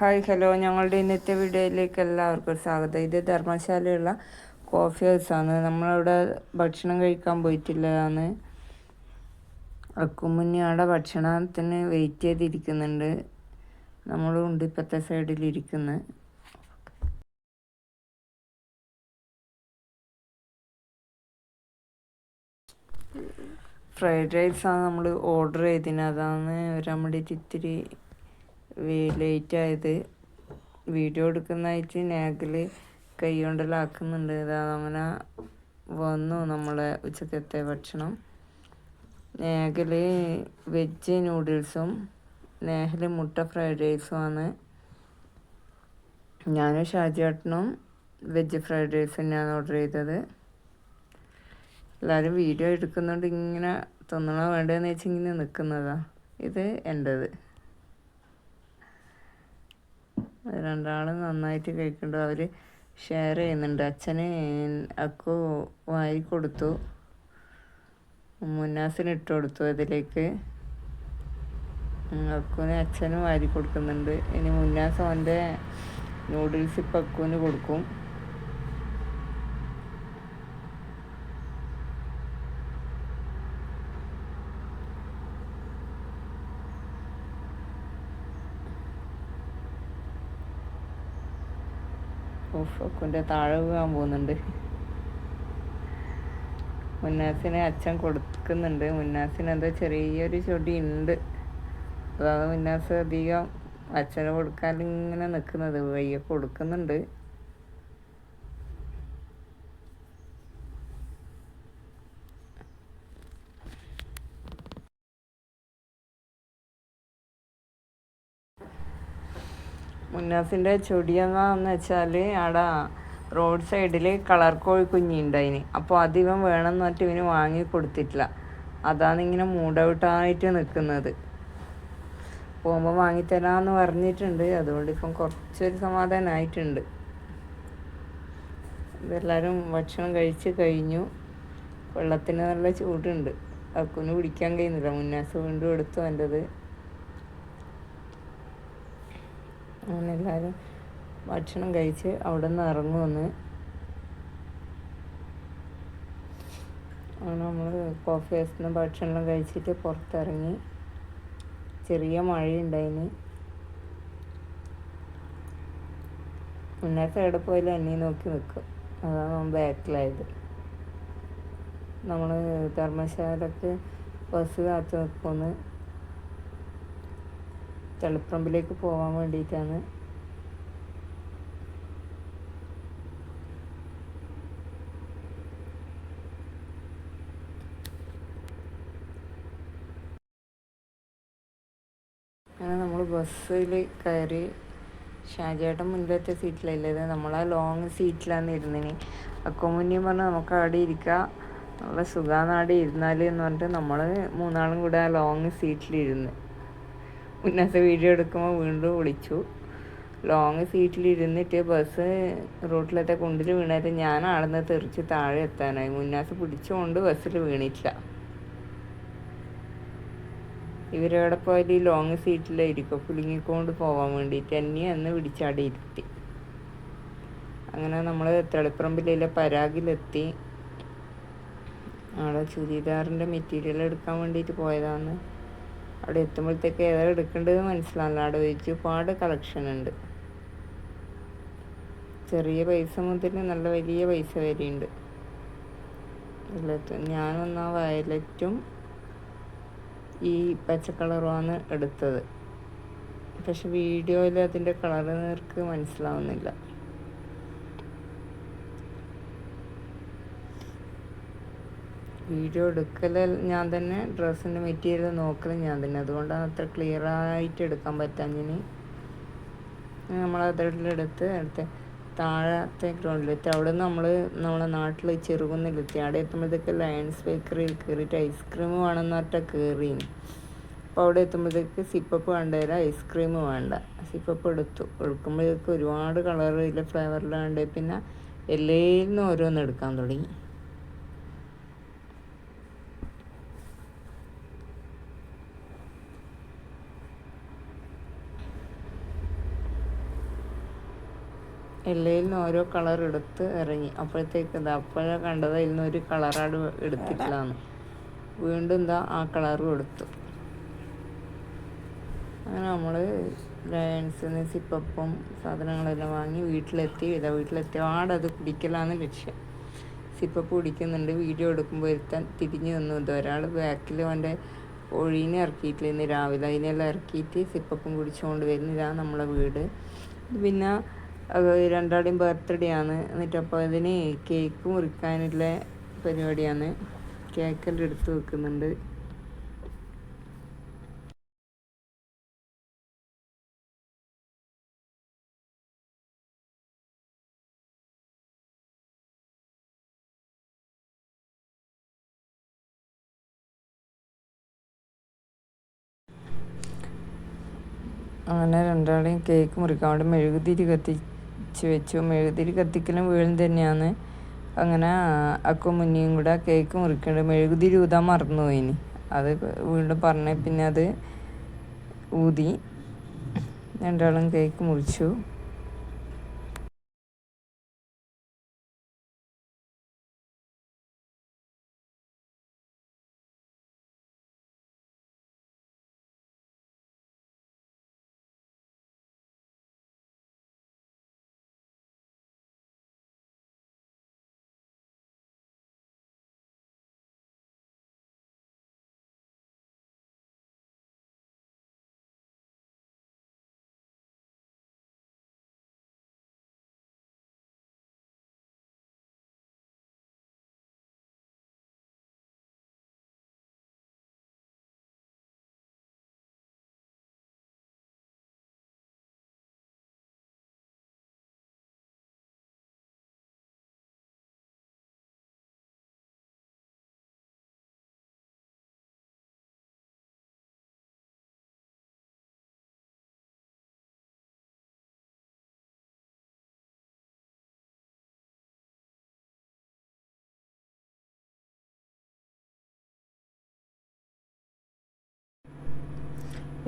Hi hello. ഞങ്ങളുടെ ഇന്നത്തെ വീഡിയോയിലേക്ക് എല്ലാവർക്കും സ്വാഗതം. ഇത് ധർമ്മശാലയുള്ള കോഫി ഹൗസാണ് നമ്മളവിടെ ഭക്ഷണം കഴിക്കാൻ പോയിട്ടില്ലതാണ്. അക്കുമുന്നി അവിടെ ഭക്ഷണത്തിന് വെയിറ്റ് ചെയ്തിരിക്കുന്നുണ്ട്. നമ്മളും ഉണ്ട് ഇപ്പോഴത്തെ സൈഡിലിരിക്കുന്നത് ഫ്രൈഡ് റൈസാണ് നമ്മൾ ഓർഡർ ചെയ്തിന്. അതാണ് വരാൻ വേണ്ടിയിട്ട് ഇത്തിരി ലേറ്റ് ആയത് വീഡിയോ എടുക്കുന്നതായിട്ട് നാഗിൽ കൈ കൊണ്ടെല്ലാം ആക്കുന്നുണ്ട് ഇതാ അങ്ങനെ വന്നു നമ്മളെ ഉച്ചക്കത്തെ ഭക്ഷണം. നാഗിൽ വെജ് നൂഡിൽസും നേഹൽ മുട്ട ഫ്രൈഡ് റൈസുമാണ്. ഞാനും ഷാജിയേട്ടനും വെജ് ഫ്രൈഡ് റൈസ് തന്നെയാണ് ഓർഡർ ചെയ്തത്. എല്ലാവരും വീഡിയോ എടുക്കുന്നുണ്ട് ഇങ്ങനെ തിന്നണോ വേണ്ടതെന്ന് വെച്ചിങ്ങനെ നിൽക്കുന്നതാണ് ഇത് എന്റെത് രണ്ടാളും നന്നായിട്ട് കഴിക്കുന്നുണ്ട് അവർ ഷെയർ ചെയ്യുന്നുണ്ട്. അച്ഛന് അക്കു വായി കൊടുത്തു. മുന്നാസിന് ഇട്ട് കൊടുത്തു അതിലേക്ക്. അക്കുവിന് അച്ഛനും വാരി കൊടുക്കുന്നുണ്ട്. ഇനി മുന്നാസ് അവന്റെ നൂഡിൽസ് ഇപ്പം അക്കുവിന് കൊടുക്കും. ഉഫക്കുന്റെ താഴെ വീഴാൻ പോകുന്നുണ്ട്. മുന്നാസിനെ അച്ഛൻ കൊടുക്കുന്നുണ്ട്. മുന്നാസിന് എന്താ ചെറിയൊരു ചൊടി ഉണ്ട് അതാണ് മുന്നാസ് അധികം അച്ഛന് കൊടുക്കാൻ ഇങ്ങനെ നിൽക്കുന്നത്. വയ്യ കൊടുക്കുന്നുണ്ട്. മുന്നാസിന്റെ ചൊടിയെന്നാന്ന് വെച്ചാൽ അവിടെ റോഡ് സൈഡിൽ കളർ കോഴി കുഞ്ഞിണ്ട് ഉണ്ടായിന് അപ്പോൾ അതിവൻ വേണമെന്ന് പറഞ്ഞിട്ട് ഇവന് വാങ്ങി കൊടുത്തിട്ടില്ല. അതാണ് ഇങ്ങനെ മൂഡൗട്ടായിട്ട് നിൽക്കുന്നത് പോകുമ്പോൾ വാങ്ങിത്തരാമെന്ന് പറഞ്ഞിട്ടുണ്ട്. അതുകൊണ്ട് ഇപ്പം കുറച്ചൊരു സമാധാനമായിട്ടുണ്ട് ഇതെല്ലാവരും ഭക്ഷണം കഴിച്ച് കഴിഞ്ഞു. വെള്ളത്തിന് നല്ല ചൂടുണ്ട്. അക്കുന് കുടിക്കാൻ കഴിയുന്നില്ല. മുന്നാസ് വീണ്ടും എടുത്തു എന്റെത് അങ്ങനെ എല്ലാവരും ഭക്ഷണം കഴിച്ച് അവിടെ നിന്ന് ഇറങ്ങുമെന്ന് അങ്ങനെ നമ്മൾ കോഫി ഹൗസിൽ നിന്ന് ഭക്ഷണം കഴിച്ചിട്ട് പുറത്തിറങ്ങി. ചെറിയ മഴയുണ്ടായിന്. മുന്നേത്തെ എവിടെ പോയാലും എന്നെ നോക്കി നിൽക്കും അതാണ് ബാക്കിലായത് നമ്മൾ ധർമ്മശാലക്ക് ബസ് കാത്തു നിൽക്കുമെന്ന് തളിപ്പറമ്പിലേക്ക് പോകാൻ വേണ്ടിയിട്ടാണ്. അങ്ങനെ നമ്മൾ ബസ്സിൽ കയറി ഷാജേട്ടൻ മുന്നിലത്തെ സീറ്റിലല്ലേ നമ്മൾ ആ ലോങ് സീറ്റിലാണ് ഇരുന്നിന്. അക്കോമുന്നിയും പറഞ്ഞ് നമുക്ക് അവിടെ ഇരിക്കാം. നല്ല സുഖാണ് അവിടെ ഇരുന്നാൽ എന്ന് പറഞ്ഞിട്ട് നമ്മൾ മൂന്നാളും കൂടെ ആ ലോങ് സീറ്റിലിരുന്ന് മുന്നത്തെ വീഡിയോ എടുക്കുമ്പോൾ വീണ്ടും വിളിച്ചു. ലോങ് സീറ്റിൽ ഇരുന്നിട്ട് ബസ് റോട്ടിലത്തെ കുണ്ടിൽ വീണത് ഞാൻ ആടുന്ന് തെറിച്ച് താഴെ എത്താനായി. മുന്നാസ് പിടിച്ചുകൊണ്ട് ബസ്സിൽ വീണിട്ടില്ല. ഇവരോടെ പോയാൽ ഈ ലോങ് സീറ്റിലായിരിക്കും പുലുങ്ങിക്കൊണ്ട് പോകാൻ വേണ്ടിയിട്ട് എന്നെ അന്ന് പിടിച്ചാടി ഇരുത്തി. അങ്ങനെ നമ്മൾ തെളിപ്പറമ്പിലെ പരാഗിലെത്തി. അവിടെ ചുരിദാറിന്റെ മെറ്റീരിയൽ എടുക്കാൻ വേണ്ടിയിട്ട് പോയതാണ് അവിടെ എത്തുമ്പോഴത്തേക്ക് ഏതാ എടുക്കേണ്ടത് മനസ്സിലാവില്ല അവിടെ ഒരുപാട് കളക്ഷൻ ഉണ്ട്. ചെറിയ പൈസ മുതൽ നല്ല വലിയ പൈസ വരെയുണ്ട്. എല്ലാത്തും വന്ന വയലറ്റും ഈ പച്ച കളറുമാണ് എടുത്തത്. പക്ഷെ വീഡിയോയിൽ അതിന്റെ കളർ നിർക്ക് മനസ്സിലാവുന്നില്ല. വീഡിയോ എടുക്കൽ ഞാൻ തന്നെ ഡ്രസ്സിന്റെ മെറ്റീരിയൽ നോക്കൽ ഞാൻ തന്നെ. അതുകൊണ്ടാണ് അത്ര ക്ലിയർ ആയിട്ട് എടുക്കാൻ പറ്റാഞ്ഞിന് നമ്മൾ അതിലെടുത്ത് അടുത്ത് താഴത്തെ ഗ്രൗണ്ടിലെത്തി അവിടെ നമ്മൾ നമ്മളെ നാട്ടിൽ ചെറുകുന്നിലെത്തി അവിടെ എത്തുമ്പോഴത്തേക്ക് ലയൺസ് ബേക്കറിയിൽ കയറിയിട്ട് ഐസ്ക്രീം വേണമെന്ന് പറഞ്ഞാൽ കയറി അപ്പോൾ അവിടെ എത്തുമ്പോഴത്തേക്ക് സിപ്പപ്പ് വേണ്ടതില്ല ഐസ്ക്രീം വേണ്ട. സിപ്പപ്പ് എടുത്തു. എടുക്കുമ്പോഴേക്ക് ഒരുപാട് കളറിലെ ഫ്ലേവറിലാണ്ട് പിന്നെ എല്ലാത്തിനും ഓരോന്ന് എടുക്കാൻ തുടങ്ങി. എല്ലയിൽ നിന്ന് ഓരോ കളർ എടുത്ത് ഇറങ്ങി. അപ്പോഴത്തേക്ക് എന്താ അപ്പോഴ കണ്ടത് അതിൽ നിന്ന് ഒരു കളറാട് എടുത്തിട്ടില്ലാന്ന്. വീണ്ടും എന്താ ആ കളറും എടുത്തു. അങ്ങനെ നമ്മൾ ലയൺസിൽ നിന്ന് സിപ്പപ്പും സാധനങ്ങളെല്ലാം വാങ്ങി വീട്ടിലെത്തി. ഇതാ വീട്ടിലെത്തി. ആടത് കുടിക്കലാന്ന് ലക്ഷ്യം. സിപ്പപ്പ് കുടിക്കുന്നുണ്ട്. വീഡിയോ എടുക്കുമ്പോൾ ഇരുത്താൻ തിരിഞ്ഞു നിന്നു. ഇത് ഒരാൾ ബാക്കിൽ അവന്റെ ഒഴീനെ ഇറക്കിയിട്ടില്ല. ഇന്ന് രാവിലെ അതിനെല്ലാം ഇറക്കിയിട്ട് സിപ്പപ്പും കുടിച്ചുകൊണ്ട് വരുന്നില്ല നമ്മളെ വീട്. പിന്നെ രണ്ടാളുടെയും ബർത്ത്ഡേ ആണ് എന്നിട്ട് അപ്പോൾ അതിന് കേക്ക് മുറിക്കാനുള്ള പരിപാടിയാണ്. കേക്കെല്ലാം എടുത്ത് വെക്കുന്നുണ്ട്. അങ്ങനെ രണ്ടാളെയും കേക്ക് മുറിക്കാൻ വേണ്ടി മെഴുകുതിരി കത്തിച്ച് വെച്ചു. മെഴുകുതിരി കത്തിക്കലും വീഴും തന്നെയാണ്. അങ്ങനെ അക്കും മുന്നിയും കൂടെ കേക്ക് മുറിക്കേണ്ടത് മെഴുകുതിരി ഊതാൻ മറന്നുപോയിനി അത് വീണ്ടും പറഞ്ഞ പിന്നെ അത് ഊതി. രണ്ടാളും കേക്ക് മുറിച്ചു.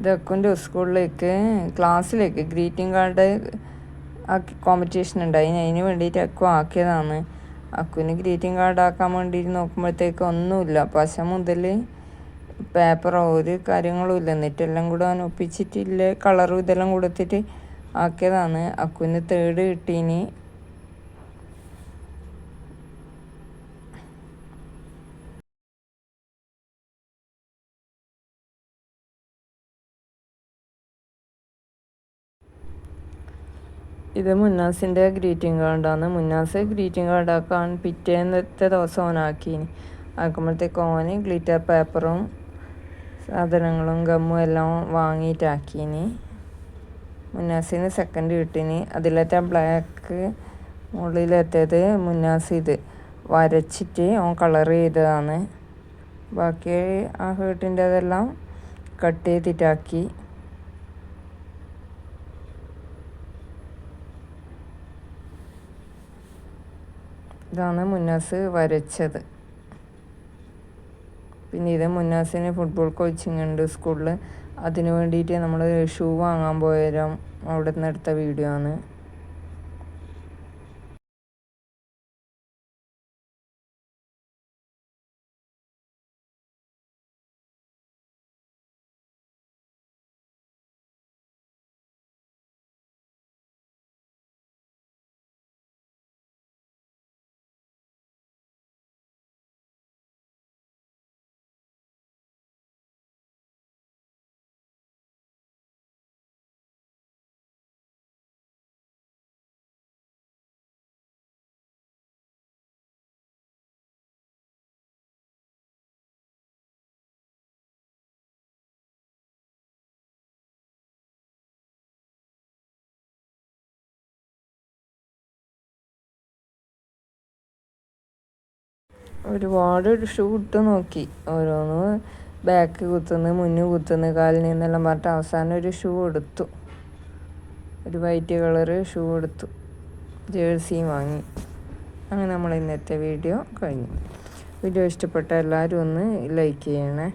ഇത് സ്കൂളിലേക്ക് ക്ലാസ്സിലേക്ക്. ഗ്രീറ്റിംഗ് കാർഡ് ആക്കി കോമ്പറ്റീഷൻ ഉണ്ടായി അതിന് വേണ്ടിയിട്ട് അക്കു ആക്കിയതാണ്. അക്കുവിന് ഗ്രീറ്റിംഗ് കാർഡ് ആക്കാൻ വേണ്ടിയിട്ട് നോക്കുമ്പോഴത്തേക്ക് ഒന്നുമില്ല. പശ മുതൽ പേപ്പറോ ഒരു കാര്യങ്ങളും ഇല്ല. എന്നിട്ടെല്ലാം കൂടെ അവൻ ഒപ്പിച്ചിട്ടില്ല? കളറും ഇതെല്ലാം കൊടുത്തിട്ട് ആക്കിയതാണ്. അക്കുവിന് തേർഡ് കിട്ടീനി. ഇത് മുന്നാസിന്റെ ഗ്രീറ്റിംഗ് കാർഡാണ് മുന്നാസ് ഗ്രീറ്റിംഗ് കാർഡാക്കാൻ പിറ്റേന്നത്തെ ദിവസം ഓനാക്കീനി ആക്കുമ്പോഴത്തേക്ക് ഓന് ഗ്ലിറ്റർ പേപ്പറും സാധനങ്ങളും ഗമ്മും എല്ലാം വാങ്ങിയിട്ടാക്കീനി മുന്നാസിന് സെക്കൻഡ് കിട്ടീനി. അതിലത്തെ ബ്ലാക്ക് മുകളിലെത്തിയത് മുന്നാസ് ഇത്. വരച്ചിട്ട് ഓൻ കളർ ചെയ്തതാണ്. ബാക്കി ആ ഹേട്ടിന്റെ അതെല്ലാം കട്ട് ചെയ്തിട്ടാക്കി. ഇതാണ് മുന്നാസ് വരച്ചത്. പിന്നെ ഇത് മുന്നാസിന് ഫുട്ബോൾ കോച്ചിങ് ഉണ്ട് സ്കൂളിൽ അതിന് വേണ്ടിയിട്ട് നമ്മൾ ഷൂ വാങ്ങാൻ പോയാലും അവിടെ നിന്ന് എടുത്ത വീഡിയോ ആണ്. ഒരുപാട് ഷൂ ഇട്ട് നോക്കി. ഓരോന്ന് ബാക്ക് കുത്തുന്നു മുന്നിൽ കുത്തുന്നു കാലിൽ നിന്നെല്ലാം പറഞ്ഞിട്ട് അവസാനം ഒരു ഷൂ എടുത്തു. ഒരു വൈറ്റ് കളറ് ഷൂ എടുത്തു. ജേഴ്സിയും വാങ്ങി. അങ്ങനെ നമ്മൾ ഇന്നത്തെ വീഡിയോ കഴിഞ്ഞു. വീഡിയോ ഇഷ്ടപ്പെട്ട എല്ലാവരും ഒന്ന് ലൈക്ക് ചെയ്യണേ.